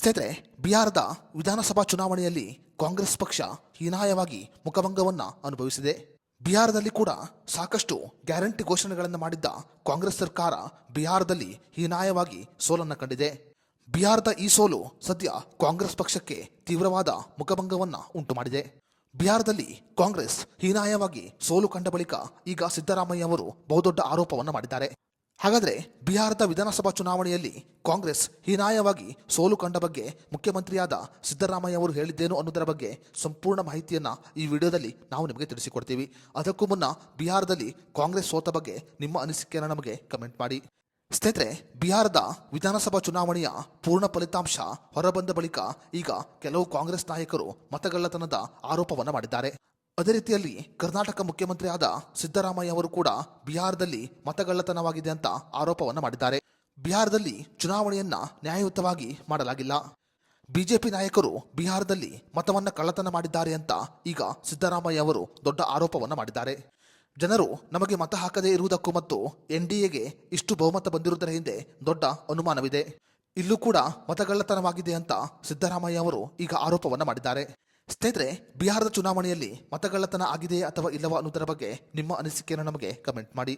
ಸ್ನೇಹಿತರೆ, ಬಿಹಾರದ ವಿಧಾನಸಭಾ ಚುನಾವಣೆಯಲ್ಲಿ ಕಾಂಗ್ರೆಸ್ ಪಕ್ಷ ಹೀನಾಯವಾಗಿ ಮುಖಭಂಗವನ್ನು ಅನುಭವಿಸಿದೆ. ಬಿಹಾರದಲ್ಲಿ ಕೂಡ ಸಾಕಷ್ಟು ಗ್ಯಾರಂಟಿ ಘೋಷಣೆಗಳನ್ನು ಮಾಡಿದ್ದ ಕಾಂಗ್ರೆಸ್ ಸರ್ಕಾರ ಬಿಹಾರದಲ್ಲಿ ಹೀನಾಯವಾಗಿ ಸೋಲನ್ನು ಕಂಡಿದೆ. ಬಿಹಾರದ ಈ ಸೋಲು ಸದ್ಯ ಕಾಂಗ್ರೆಸ್ ಪಕ್ಷಕ್ಕೆ ತೀವ್ರವಾದ ಮುಖಭಂಗವನ್ನು ಉಂಟು ಮಾಡಿದೆ ಬಿಹಾರದಲ್ಲಿ ಕಾಂಗ್ರೆಸ್ ಹೀನಾಯವಾಗಿ ಸೋಲು ಕಂಡ ಬಳಿಕ ಈಗ ಸಿದ್ದರಾಮಯ್ಯ ಅವರು ಬಹುದೊಡ್ಡ ಆರೋಪವನ್ನು ಮಾಡಿದ್ದಾರೆ. ಹಾಗಾದ್ರೆ ಬಿಹಾರದ ವಿಧಾನಸಭಾ ಚುನಾವಣೆಯಲ್ಲಿ ಕಾಂಗ್ರೆಸ್ ಹೀನಾಯವಾಗಿ ಸೋಲು ಕಂಡ ಬಗ್ಗೆ ಮುಖ್ಯಮಂತ್ರಿಯಾದ ಸಿದ್ದರಾಮಯ್ಯ ಅವರು ಹೇಳಿದ್ದೇನು ಅನ್ನೋದರ ಬಗ್ಗೆ ಸಂಪೂರ್ಣ ಮಾಹಿತಿಯನ್ನ ಈ ವಿಡಿಯೋದಲ್ಲಿ ನಾವು ನಿಮಗೆ ತಿಳಿಸಿಕೊಡ್ತೀವಿ. ಅದಕ್ಕೂ ಮುನ್ನ ಬಿಹಾರದಲ್ಲಿ ಕಾಂಗ್ರೆಸ್ ಸೋತ ಬಗ್ಗೆ ನಿಮ್ಮ ಅನಿಸಿಕೆಯನ್ನು ನಮಗೆ ಕಮೆಂಟ್ ಮಾಡಿ. ಸ್ನೇಹಿತರೆ, ಬಿಹಾರದ ವಿಧಾನಸಭಾ ಚುನಾವಣೆಯ ಪೂರ್ಣ ಫಲಿತಾಂಶ ಹೊರಬಂದ ಬಳಿಕ ಈಗ ಕೆಲವು ಕಾಂಗ್ರೆಸ್ ನಾಯಕರು ಮತಗಳ್ಳತನದ ಆರೋಪವನ್ನು ಮಾಡಿದ್ದಾರೆ. ಅದೇ ರೀತಿಯಲ್ಲಿ ಕರ್ನಾಟಕ ಮುಖ್ಯಮಂತ್ರಿಯಾದ ಸಿದ್ದರಾಮಯ್ಯ ಅವರು ಕೂಡ ಬಿಹಾರದಲ್ಲಿ ಮತಗಳ್ಳತನವಾಗಿದೆ ಅಂತ ಆರೋಪವನ್ನು ಮಾಡಿದ್ದಾರೆ. ಬಿಹಾರದಲ್ಲಿ ಚುನಾವಣೆಯನ್ನ ನ್ಯಾಯಯುತವಾಗಿ ಮಾಡಲಾಗಿಲ್ಲ. ಬಿಜೆಪಿ ನಾಯಕರು ಬಿಹಾರದಲ್ಲಿ ಮತವನ್ನ ಕಳ್ಳತನ ಮಾಡಿದ್ದಾರೆ ಅಂತ ಈಗ ಸಿದ್ದರಾಮಯ್ಯ ಅವರು ದೊಡ್ಡ ಆರೋಪವನ್ನು ಮಾಡಿದ್ದಾರೆ. ಜನರು ನಮಗೆ ಮತ ಹಾಕದೇ ಇರುವುದಕ್ಕೂ ಮತ್ತು ಎನ್ ಇಷ್ಟು ಬಹುಮತ ಬಂದಿರುವುದರ ಹಿಂದೆ ದೊಡ್ಡ ಅನುಮಾನವಿದೆ. ಇಲ್ಲೂ ಕೂಡ ಮತಗಳ್ಳತನವಾಗಿದೆ ಅಂತ ಸಿದ್ದರಾಮಯ್ಯ ಅವರು ಈಗ ಆರೋಪವನ್ನು ಮಾಡಿದ್ದಾರೆ. ಸ್ನೇಹಿತರೆ ಬಿಹಾರದ ಚುನಾವಣೆಯಲ್ಲಿ ಮತಗಳ್ಳತನ ಆಗಿದೆ ಅಥವಾ ಇಲ್ಲವಾ ಅನ್ನೋದರ ಬಗ್ಗೆ ನಿಮ್ಮ ಅನಿಸಿಕೆಯನ್ನು ನಮಗೆ ಕಮೆಂಟ್ ಮಾಡಿ.